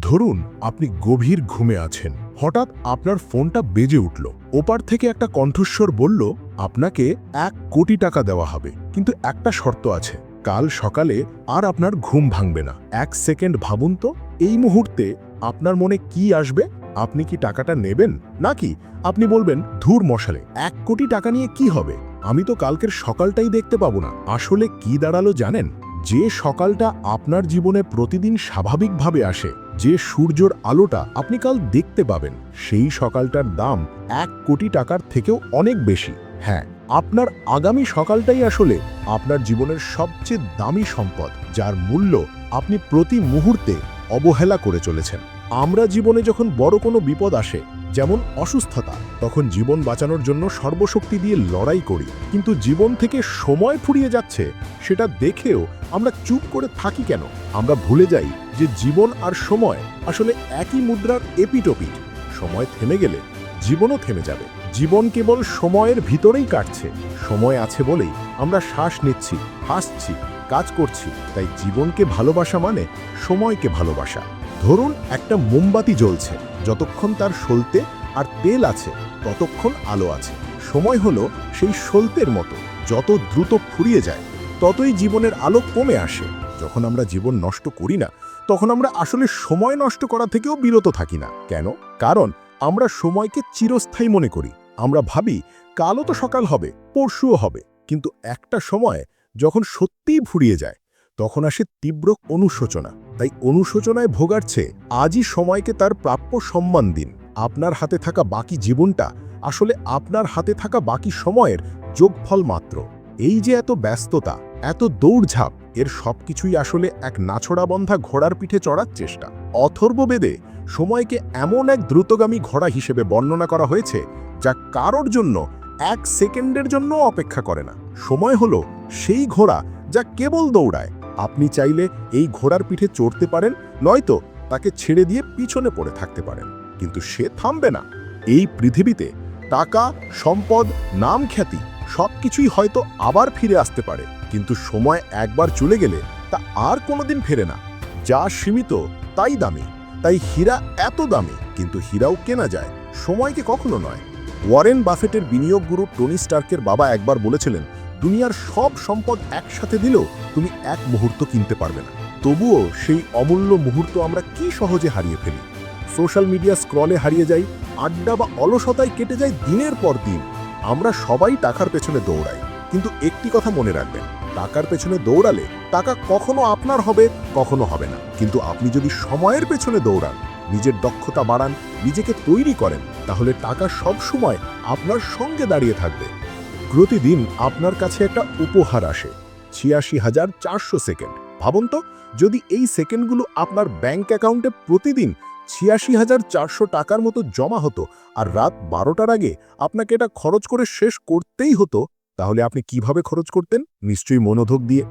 ধরুন, আপনি গভীর ঘুমে আছেন। হঠাৎ আপনার ফোনটা বেজে উঠল। ওপার থেকে একটা কণ্ঠস্বর বলল, আপনাকে এক কোটি টাকা দেওয়া হবে। কিন্তু একটা শর্ত আছে। কাল সকালে আর আপনার ঘুম ভাঙবে না। এক সেকেন্ড ভাবুন তো, এই মুহূর্তে আপনার মনে কি আসবে? আপনি কি টাকাটা নেবেন? নাকি আপনি বলবেন, ধুর মশালে, এক কোটি টাকা নিয়ে কি হবে? আমি তো কালকের সকালটাই দেখতে পাবো না। আসলে কি দাঁড়াল জানেন? যে সকালটা আপনার জীবনে প্রতিদিন স্বাভাবিকভাবে আসে যে সূর্যর আলোটা আপনি কাল দেখতে পাবেন, সেই সকালটার দাম এক কোটি টাকার থেকেও অনেক বেশি। হ্যাঁ আপনার আগামী সকালটাই আসলে আপনার জীবনের সবচেয়ে দামি সম্পদ, যার মূল্য আপনি প্রতি মুহূর্তে অবহেলা করে চলেছেন। আমরা জীবনে যখন বড় কোনো বিপদ আসে যেমন অসুস্থতা, তখন জীবন বাঁচানোর জন্য সর্বশক্তি দিয়ে লড়াই করি। কিন্তু জীবন থেকে সময় ফুরিয়ে যাচ্ছে, সেটা দেখেও আমরা চুপ করে থাকি কেন? আমরা ভুলে যাই যে জীবন আর সময় আসলে একই মুদ্রার এপিটোপিট। সময় থেমে গেলে জীবনও থেমে যাবে। জীবন কেবল সময়ের ভিতরেই কাটছে। সময় আছে বলেই আমরা শ্বাস নিচ্ছি, হাসছি, কাজ করছি। তাই জীবনকে ভালোবাসা মানে সময়কে ভালোবাসা। ধরুন একটা মোমবাতি জ্বলছে, যতক্ষণ তার সলতে আর তেল আছে, ততক্ষণ আলো আছে। সময় হলো সেই সলতের মতো, যত দ্রুত ফুরিয়ে যায়, ততই জীবনের আলো কমে আসে। যখন আমরা জীবন নষ্ট করি না, তখন আমরা আসলে সময় নষ্ট করা থেকেও বিরত থাকি না। কেন? কারণ আমরা সময়কে চিরস্থায়ী মনে করি। আমরা ভাবি, কালও তো সকাল হবে, পরশুও হবে। কিন্তু একটা সময় যখন সত্যিই ফুরিয়ে যায়, তখন আসে তীব্র অনুশোচনা। তাই অনুশোচনায় ভোগাচ্ছে আজই সময়কে তার প্রাপ্য সম্মান দিন। আপনার হাতে থাকা বাকি জীবনটা আসলে আপনার হাতে থাকা বাকি সময়ের যোগফল মাত্র। এই যে এত ব্যস্ততা, এত দৌড়ঝাঁপ, এর সবকিছুই আসলে এক নাছড়াবন্ধা ঘোড়ার পিঠে চড়ার চেষ্টা। অথর্ববেদে সময়কে এমন এক দ্রুতগামী ঘোড়া হিসেবে বর্ণনা করা হয়েছে, যা কারোর জন্য এক সেকেন্ডের জন্য অপেক্ষা করে না। সময় হলো সেই ঘোড়া যা কেবল দৌড়ায়। আপনি চাইলে এই ঘোড়ার পিঠে চড়তে পারেন, নয়তো তাকে ছেড়ে দিয়ে পিছনে পড়ে থাকতে পারেন। কিন্তু সে থামবে না। এই পৃথিবীতে টাকা, সম্পদ, নাম খ্যাতি সবকিছুই হয়তো আবার ফিরে আসতে পারে। কিন্তু সময় একবার চলে গেলে তা আর কোনোদিন ফেরে না। যা সীমিত, তাই দামি। তাই হীরা এত দামি, কিন্তু হীরাও কেনা যায়। সময়কে কখনো নয়। ওয়ারেন বাফেটের বিনিয়োগ গুরু টনি স্টার্কের বাবা একবার বলেছিলেন, দুনিয়ার সব সম্পদ একসাথে দিলেও তুমি এক মুহূর্ত কিনতে পারবে না। তবুও সেই অমূল্য মুহূর্ত আমরা কি সহজে হারিয়ে ফেলি? সোশ্যাল মিডিয়া স্ক্রলে হারিয়ে যাই, আড্ডা বা অলসতায় কেটে যায় দিনের পর দিন। আমরা সবাই টাকার পেছনে দৌড়াই। কিন্তু একটি কথা মনে রাখবেন, টাকার পেছনে দৌড়ালে টাকা কখনো আপনার হবে, কখনো হবে না। কিন্তু আপনি যদি সময়ের পেছনে দৌড়ান, নিজের দক্ষতা বাড়ান, নিজেকে তৈরি করেন, তাহলে টাকা সব সময় আপনার সঙ্গে দাঁড়িয়ে থাকবে। প্রতিদিন আপনার কাছে একটা উপহার আসে, ছিয়াশি হাজার চারশো সেকেন্ড। ভাবুন তো, যদি এই সেকেন্ডগুলো আপনার ব্যাংক অ্যাকাউন্টে প্রতিদিন ছিয়াশি হাজার চারশো টাকার মতো জমা হতো আর রাত বারোটার আগে আপনাকে এটা খরচ করে শেষ করতেই হতো, তাহলে আপনি কীভাবে খরচ করতেন? নিশ্চয়ই মনোযোগ দিয়ে।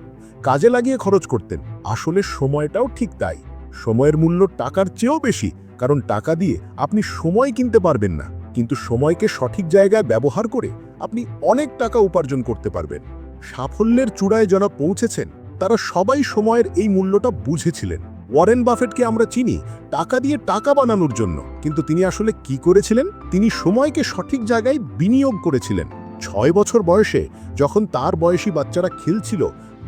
কাজে লাগিয়ে খরচ করতেন। আসলে সময়টাও ঠিক তাই। সময়ের মূল্য টাকার চেয়েও বেশি, কারণ টাকা দিয়ে আপনি সময় কিনতে পারবেন না। কিন্তু সময়কে সঠিক জায়গায় ব্যবহার করে আপনি অনেক টাকা উপার্জন করতে পারবেন। সাফল্যের চূড়ায় যারা পৌঁছেছেন, তারা সবাই সময়ের এই মূল্যটা বুঝেছিলেন। ওয়ারেন বাফেটকে আমরা চিনি টাকা দিয়ে টাকা বানানোর জন্য। কিন্তু তিনি আসলে কি করেছিলেন? তিনি সময়কে সঠিক জায়গায় বিনিয়োগ করেছিলেন। ছয় বছর বয়সে যখন তার বয়সী বাচ্চারা খেলছিল,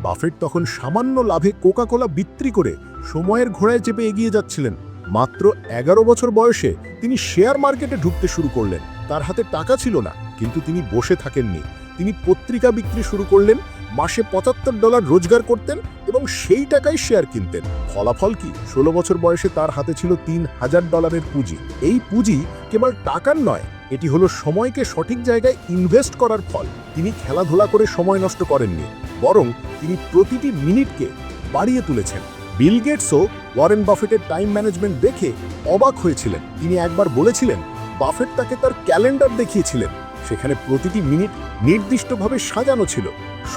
বাফেট তখন সামান্য লাভে কোকা কোলা বিক্রি করে সময়ের ঘোড়ায় চেপে এগিয়ে যাচ্ছিলেন। মাত্র এগারো বছর বয়সে তিনি শেয়ার মার্কেটে ঢুকতে শুরু করলেন। তার হাতে টাকা ছিল না, কিন্তু তিনি বসে থাকেননি। তিনি পত্রিকা বিক্রি শুরু করলেন মাসে পঁচাত্তর ডলার রোজগার করতেন এবং সেই টাকায় শেয়ার কিনতেন। ফলাফল কি? ষোলো বছর বয়সে তার হাতে ছিল তিন হাজার ডলারের পুঁজি। এই পুঁজি কেবল টাকার নয়, এটি হলো সময়কে সঠিক জায়গায় ইনভেস্ট করার ফল। তিনি খেলাধুলা করে সময় নষ্ট করেননি, বরং তিনি প্রতিটি মিনিটকে বাড়িয়ে তুলেছেন। বিল গেটসও ওয়ারেন বাফেটের টাইম ম্যানেজমেন্ট দেখে অবাক হয়েছিলেন। তিনি একবার বলেছিলেন, বাফেট তাকে তার ক্যালেন্ডার দেখিয়েছিলেন। সেখানে প্রতিটি মিনিট নির্দিষ্টভাবে সাজানো ছিল।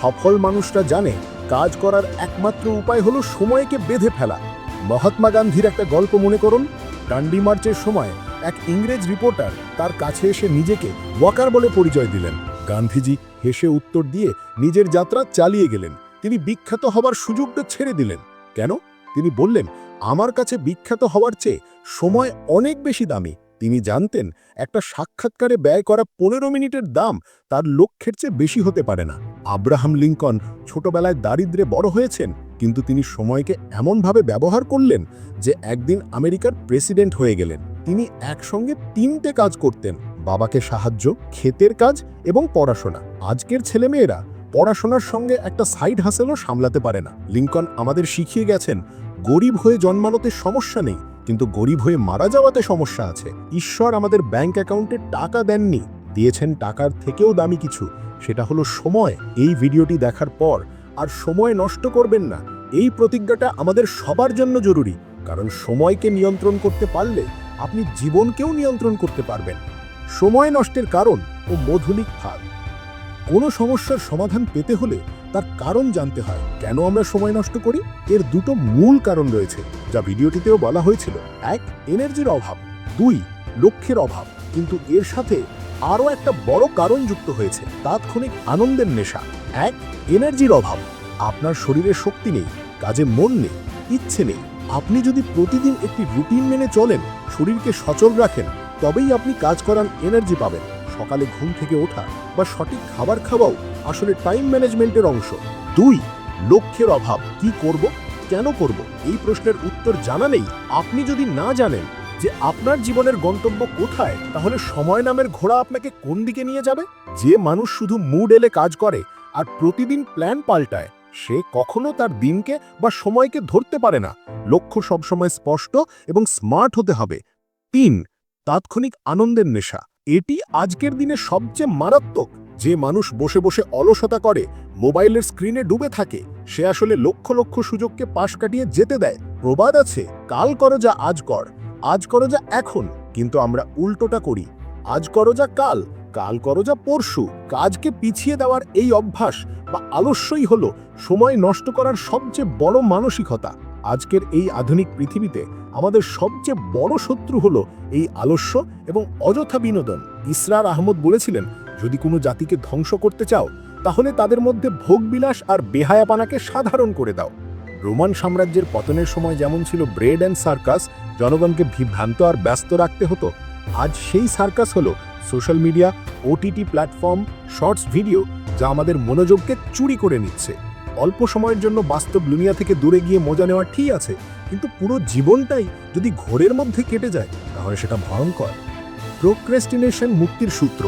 সফল মানুষরা জানে, কাজ করার একমাত্র উপায় হলো সময়কে বেঁধে ফেলা। মহাত্মা গান্ধীর একটা গল্প মনে করুন। ডান্ডি মার্চের সময় এক ইংরেজ রিপোর্টার তার কাছে এসে নিজেকে ওয়াকার বলে পরিচয় দিলেন। গান্ধীজি হেসে উত্তর দিয়ে নিজের যাত্রা চালিয়ে গেলেন। তিনি বিখ্যাত হবার সুযোগটা ছেড়ে দিলেন। কেন? তিনি বললেন, আমার কাছে বিখ্যাত হওয়ার চেয়ে সময় অনেক বেশি দামি। তিনি জানতেন একটা সাক্ষাৎকারে ব্যয় করা পনেরো মিনিটের দাম তার লক্ষ্যের চেয়ে বেশি হতে পারে না। আব্রাহাম লিঙ্কন ছোটবেলায় দারিদ্রে বড় হয়েছেন, কিন্তু তিনি সময়কে এমনভাবে ব্যবহার করলেন যে একদিন আমেরিকার প্রেসিডেন্ট হয়ে গেলেন। তিনি একসঙ্গে তিনটে কাজ করতেন, বাবাকে সাহায্য, ক্ষেতের কাজ এবং পড়াশোনা। আজকের ছেলেমেয়েরা পড়াশোনার সঙ্গে একটা সাইড হাসেলও সামলাতে পারে না। লিঙ্কন আমাদের শিখিয়ে গেছেন, গরিব হয়ে জন্মানোতে সমস্যা নেই কিন্তু গরিব হয়ে মারা যাওয়াতে সমস্যা আছে। ঈশ্বর আমাদের ব্যাংক অ্যাকাউন্টে টাকা দেননি। দিয়েছেন টাকার থেকেও দামি কিছু। সেটা হলো সময়। এই ভিডিওটি দেখার পর আর সময় নষ্ট করবেন না। এই প্রতিজ্ঞাটা আমাদের সবার জন্য জরুরি। কারণ সময়কে নিয়ন্ত্রণ করতে পারলে আপনি জীবনকেও নিয়ন্ত্রণ করতে পারবেন। সময় নষ্টের কারণ ও মধুলিক ফাঁদ। কোনো সমস্যার সমাধান পেতে হলে তার কারণ জানতে হয় কেন আমরা সময় নষ্ট করি। এর দুটো মূল কারণ রয়েছে, যা ভিডিওটিতেও বলা হয়েছিল। এক এনার্জির অভাব। দুই, লক্ষ্যের অভাব। কিন্তু এর সাথে আরও একটা বড় কারণ যুক্ত হয়েছে, তাৎক্ষণিক আনন্দের নেশা। এক এনার্জির অভাব। আপনার শরীরে শক্তি নেই, কাজে মন নেই, ইচ্ছে নেই। আপনি যদি প্রতিদিন একটি রুটিন মেনে চলেন, শরীরকে সচল রাখেন, তবেই আপনি কাজ করার এনার্জি পাবেন। সকালে ঘুম থেকে ওঠা বা সঠিক খাবার খাওয়াও আসলে টাইম ম্যানেজমেন্টের অংশ। দুই, লক্ষ্যের অভাব। কি করব? কেন করব? এই প্রশ্নের উত্তর জানা নেই। আপনি যদি না জানেন যে আপনার জীবনের গন্তব্য কোথায়, তাহলে সময় নামের ঘোড়া আপনাকে কোন দিকে নিয়ে যাবে? যে মানুষ শুধু মুড এলে কাজ করে আর প্রতিদিন প্ল্যান পাল্টায়, সে কখনো তার দিনকে বা সময়কে ধরতে পারে না। লক্ষ্য সবসময় স্পষ্ট এবং স্মার্ট হতে হবে। তিন, তাৎক্ষণিক আনন্দের নেশা। এটি আজকের দিনে সবচেয়ে মারাত্মক। যে মানুষ বসে বসে অলসতা করে, মোবাইলের স্ক্রিনে ডুবে থাকে, সে আসলে লক্ষ লক্ষ সুযোগকে পাশ কাটিয়ে যেতে দেয়। প্রবাদ আছে, কাল করো যা আজ কর, আজ করো যা এখন, কিন্তু আমরা উল্টোটা করি। আজ করো যা কাল কাল করো যা পরশু, কাজকে পিছিয়ে দেওয়ার এই অভ্যাস বা আলস্যই হলো সময় নষ্ট করার সবচেয়ে বড় মানসিকতা। আজকের এই আধুনিক পৃথিবীতে আমাদের সবচেয়ে বড় শত্রু হলো এই আলস্য এবং অযথা বিনোদন। ইসরার আহমদ বলেছিলেন, যদি কোনো জাতিকে ধ্বংস করতে চাও, তাহলে তাদের মধ্যে ভোগবিলাস আর বেহায়াপানাকে সাধারণ করে দাও। রোমান সাম্রাজ্যের পতনের সময় যেমন ছিল ব্রেড অ্যান্ড সার্কাস, জনগণকে বিভ্রান্ত আর ব্যস্ত রাখতে হতো, আজ সেই সার্কাস হলো social media, OTT platform, shorts video যা আমাদের মনোযোগকে চুরি করে নিচ্ছে। অল্প সময়ের জন্য বাস্তব দুনিয়া থেকে দূরে গিয়ে মজা নেওয়া ঠিক আছে, কিন্তু পুরো জীবনটাই যদি ঘোরের মধ্যে কেটে যায়, তাহলে সেটা ভয়ঙ্কর। প্রোক্রেস্টিনেশন মুক্তির সূত্র।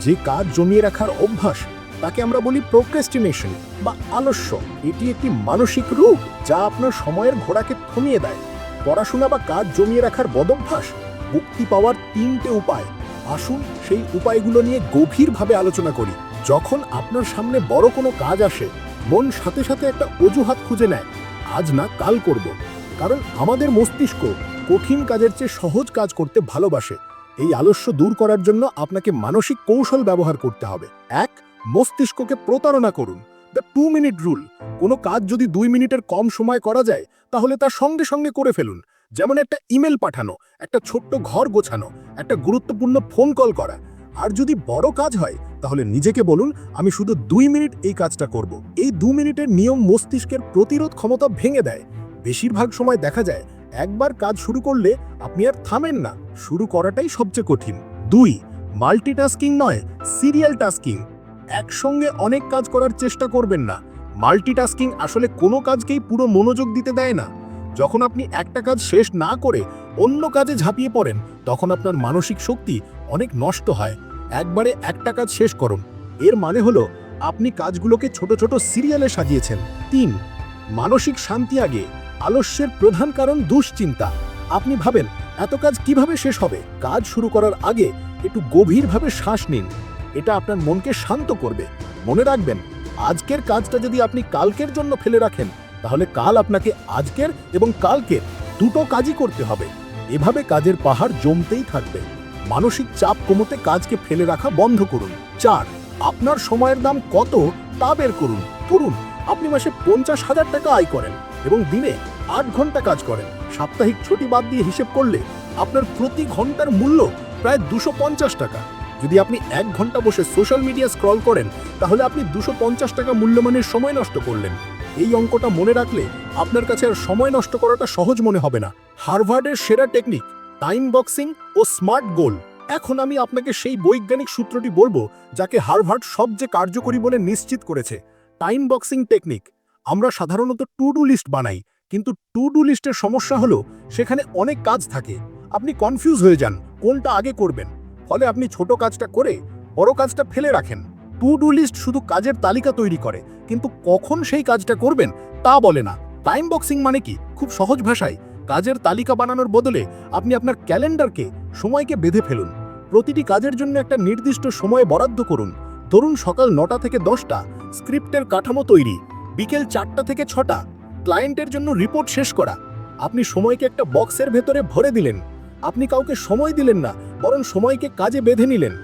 যে কাজ জমিয়ে রাখার অভ্যাস, তাকে আমরা বলি প্রোক্রেস্টিনেশন বা আলস্য। এটি একটি মানসিক রোগ যা আপনার সময়ের ঘোড়াকে থমিয়ে দেয়। পড়াশোনা বা কাজ জমিয়ে রাখার বদভ্যাস, মুক্তি পাওয়ার তিনটে উপায়। আসুন সেই উপায়গুলো নিয়ে গভীরভাবে আলোচনা করি। যখন আপনার সামনে বড় কোনো কাজ আসে মন সাথে সাথে একটা অজুহাত খুঁজে নেয়। আজ না, কাল করব। কারণ আমাদের মস্তিষ্ক কঠিন কাজের চেয়ে সহজ কাজ করতে ভালোবাসে। এই আলস্য দূর করার জন্য আপনাকে মানসিক কৌশল ব্যবহার করতে হবে। এক, মস্তিষ্ককে প্রতারণা করুন। দ্য টু মিনিট রুল, কোনো কাজ যদি দুই মিনিটের কম সময় করা যায়, তাহলে তা সঙ্গে সঙ্গে করে ফেলুন। যেমন একটা ইমেল পাঠানো, একটা ছোট্ট ঘর গোছানো, একটা গুরুত্বপূর্ণ ফোন কল করা। আর যদি বড় কাজ হয়, তাহলে নিজেকে বলুন, আমি শুধু দুই মিনিট এই কাজটা করব। এই দু মিনিটের নিয়ম মস্তিষ্কের প্রতিরোধ ক্ষমতা ভেঙে দেয়। বেশিরভাগ সময় দেখা যায়, একবার কাজ শুরু করলে আপনি আর থামেন না। শুরু করাটাই সবচেয়ে কঠিন। দুই, মাল্টিটাস্কিং নয়, সিরিয়াল টাস্কিং। একসঙ্গে অনেক কাজ করার চেষ্টা করবেন না। মাল্টিটাস্কিং আসলে কোনো কাজকেই পুরো মনোযোগ দিতে দেয় না। যখন আপনি একটা কাজ শেষ না করে অন্য কাজে ঝাঁপিয়ে পড়েন, তখন আপনার মানসিক শক্তি অনেক নষ্ট হয়। একবারে একটা কাজ শেষ করুন। এর মানে হলো, আপনি কাজগুলোকে ছোট ছোট সিরিয়ালে সাজিয়েছেন। তিন, মানসিক শান্তি আগে। আলস্যের প্রধান কারণ দুশ্চিন্তা। আপনি ভাবেন, এত কাজ কীভাবে শেষ হবে? কাজ শুরু করার আগে একটু গভীরভাবে শ্বাস নিন। এটা আপনার মনকে শান্ত করবে। মনে রাখবেন, আজকের কাজটা যদি আপনি কালকের জন্য ফেলে রাখেন, তাহলে কাল আপনাকে আজকের এবং কালকের দুটো কাজই করতে হবে। এভাবে কাজের পাহাড় জমতেই থাকবে। মানসিক চাপ কমোতে কাজকে ফেলে রাখা বন্ধ করুন। চার, আপনার সময়ের দাম কত তা বের করুন। ধরুন, আপনি মাসে পঞ্চাশ হাজার টাকা আয় করেন এবং দিনে আট ঘণ্টা কাজ করেন। সাপ্তাহিক ছুটি বাদ দিয়ে হিসেব করলে আপনার প্রতি ঘণ্টার মূল্য প্রায় দুশো পঞ্চাশ টাকা। যদি আপনি এক ঘণ্টা বসে সোশ্যাল মিডিয়া স্ক্রল করেন, তাহলে আপনি দুশো পঞ্চাশ টাকা মূল্যমানের সময় নষ্ট করলেন। এই অঙ্কটা মনে রাখলে আপনার কাছে আর সময় নষ্ট করাটা সহজ মনে হবে না। হার্ভার্ডের সেরা টেকনিক টাইম বক্সিং ও স্মার্ট গোল এখন আমি আপনাকে সেই বৈজ্ঞানিক সূত্রটি বলব, যাকে হার্ভার্ড সবচেয়ে কার্যকরী বলে নিশ্চিত করেছে। টাইম বক্সিং টেকনিক আমরা সাধারণত টু ডু লিস্ট বানাই, কিন্তু টু ডু লিস্টের সমস্যা হলো, সেখানে অনেক কাজ থাকে। আপনি কনফিউজ হয়ে যান, কোনটা আগে করবেন। ফলে আপনি ছোট কাজটা করে বড় কাজটা ফেলে রাখেন। টু ডু লিস্ট শুধু কাজের তালিকা তৈরি করে, কিন্তু কখন সেই কাজটা করবেন তা বলে না। টাইম বক্সিং মানে কি? খুব সহজ ভাষায় কাজের তালিকা বানানোর বদলে আপনি আপনার ক্যালেন্ডারকে, সময়কে বেঁধে ফেলুন। প্রতিটি কাজের জন্য একটা নির্দিষ্ট সময় বরাদ্দ করুন। ধরুন সকাল নটা থেকে দশটা, স্ক্রিপ্টের কাঠামো তৈরি, বিকেল চারটা থেকে ছটা, ক্লায়েন্টের জন্য রিপোর্ট শেষ করা। আপনি সময়কে একটা বক্সের ভেতরে ভরে দিলেন। আপনি কাউকে সময় দিলেন না, বরং সময়কে কাজে বেঁধে নিলেন।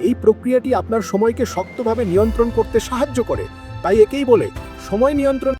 এই প্রক্রিয়াটি আপনার সময়কে শক্তভাবে নিয়ন্ত্রণ করতে সাহায্য করে। তাই একেই বলে, সময় নিয়ন্ত্রণ